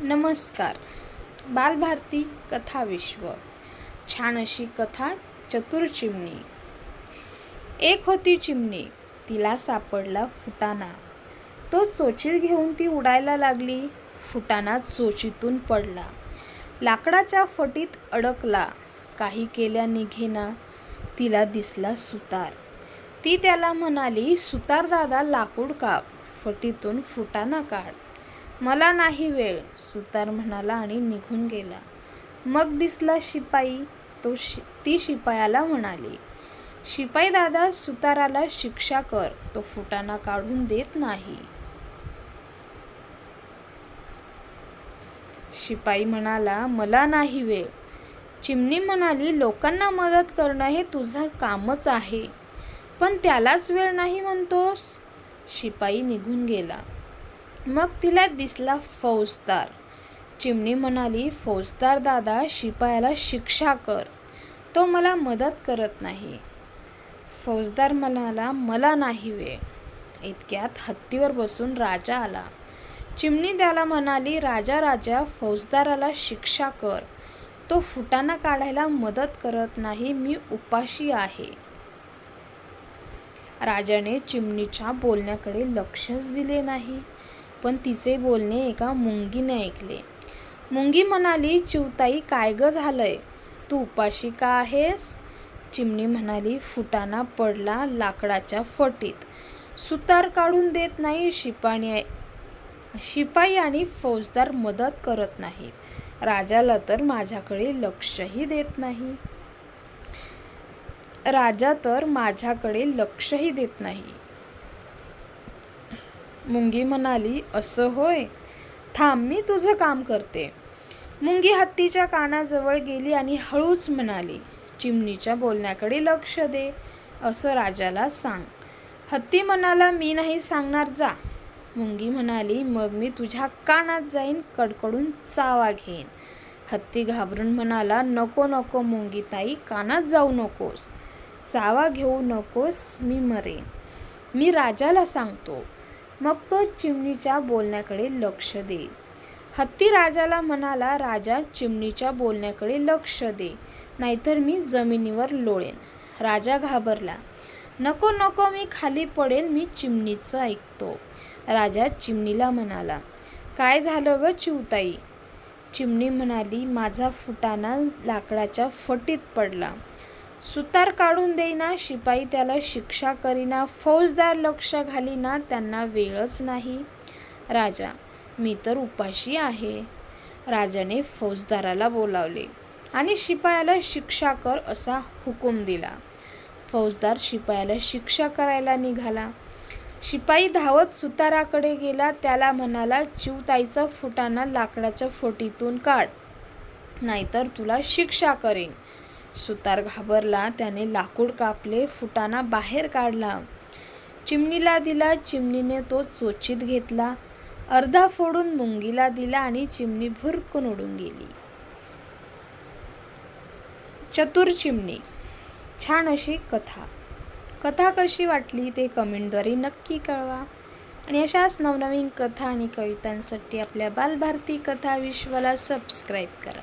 नमस्कार. बालभारती कथा विश्व. छान अशी कथा चतुर चिमणी. एक होती चिमणी. तिला सापडला फुटाणा. तो चोचीत घेऊन ती उडायला लागली. फुटाणा चोचीतून पडला. लाकडाच्या फटीत अडकला. काही केल्या निघेना. तिला दिसला सुतार. ती त्याला म्हणाली सुतार दादा लाकूड काप. फटीतून फुटाणा काढ. मला नाही वेळ सुतार म्हणाला आणि निघून गेला. मग दिसला शिपाई तो शि ती शिपायाला म्हणाली शिपाई दादा सुताराला शिक्षा कर तो फुटाणा काढून देत नाही. शिपाई म्हणाला मला नाही वेळ. चिमणी म्हणाली लोकांना मदत करणं हे तुझं कामच आहे पण त्यालाच वेळ नाही म्हणतोस. शिपाई निघून गेला. मग तिला दिसला फौजदार. चिमणी म्हणाली फौजदार दादा शिपायाला शिक्षा कर. तो मला मदत करत नाही. फौजदार म्हणाला मला नाही वेळ. इतक्यात हत्तीवर बसून राजा आला. चिमणी त्याला म्हणाली राजा राजा फौजदाराला शिक्षा कर. तो फुटाणा काढायला मदत करत नाही मी उपाशी आहे. राजाने चिमणीच्या बोलण्याकडे लक्षच दिले नाही. पण तिचे बोलणे एका मुंगीने ऐकले. मुंगी म्हणाली चिवताई काय ग झालंय? तू उपाशी का आहेस? चिमणी म्हणाली फुटाणा पडला लाकडाच्या फटीत. सुतार काढून देत नाही शिपाणी शिपाई आणि फौजदार मदत करत नाहीत. राजाला तर माझ्याकडे लक्षही देत नाही. राजा तर माझ्याकडे लक्षही देत नाही. मुंगी म्हणाली असं होय? थांब मी तुझं काम करते. मुंगी हत्तीच्या कानाजवळ गेली आणि हळूच म्हणाली चिमणीच्या बोलण्याकडे लक्ष दे असं राजाला सांग. हत्ती म्हणाला मी नाही सांगणार जा. मुंगी म्हणाली मग मी तुझ्या कानात जाईन कडकडून चावा घेईन. हत्ती घाबरून म्हणाला नको नको मुंगी ताई कानात जाऊ नकोस. चावा घेऊ नकोस मी मरेन. मी राजाला सांगतो. मग तो चिमणीच्या बोलण्याकडे लक्ष देईल हत्ती राजाला म्हणाला राजा चिमणीच्या बोलण्याकडे लक्ष दे. नाहीतर मी जमिनीवर लोळेन. राजा घाबरला. नको नको मी खाली पडेल मी चिमणीचं ऐकतो. राजा चिमणीला म्हणाला काय झालं ग चिवताई? चिमणी म्हणाली माझा फुटाणा लाकडाच्या फटीत पडला. सुतार काढून देईना शिपाई त्याला शिक्षा करीना फौजदार लक्ष घालीना त्यांना वेळच नाही. राजा मी तर उपाशी आहे. राजाने फौजदाराला बोलावले आणि शिपायाला शिक्षा कर असा हुकूम दिला. फौजदार शिपायाला शिक्षा करायला निघाला. शिपाई धावत सुताराकडे गेला त्याला म्हणाला चिवताईचा फुटाणा लाकडाच्या फोटीतून काढ नाहीतर तुला शिक्षा करेन. सुतार घाबरला त्याने लाकूड कापले फुटाना बाहेर काढला. चिमणीला दिला चिमणीने तो चोचीत घेतला. अर्धा फोडून मुंगीला दिला आणि चिमणी भुरकून उडून गेली. चतुर चिमणी. छान अशी कथा. कथा कशी वाटली ते कमेंटद्वारे नक्की कळवा. आणि अशाच नवनवीन कथा आणि कवितांसाठी आपल्या बालभारती कथा विश्वाला सबस्क्राईब करा.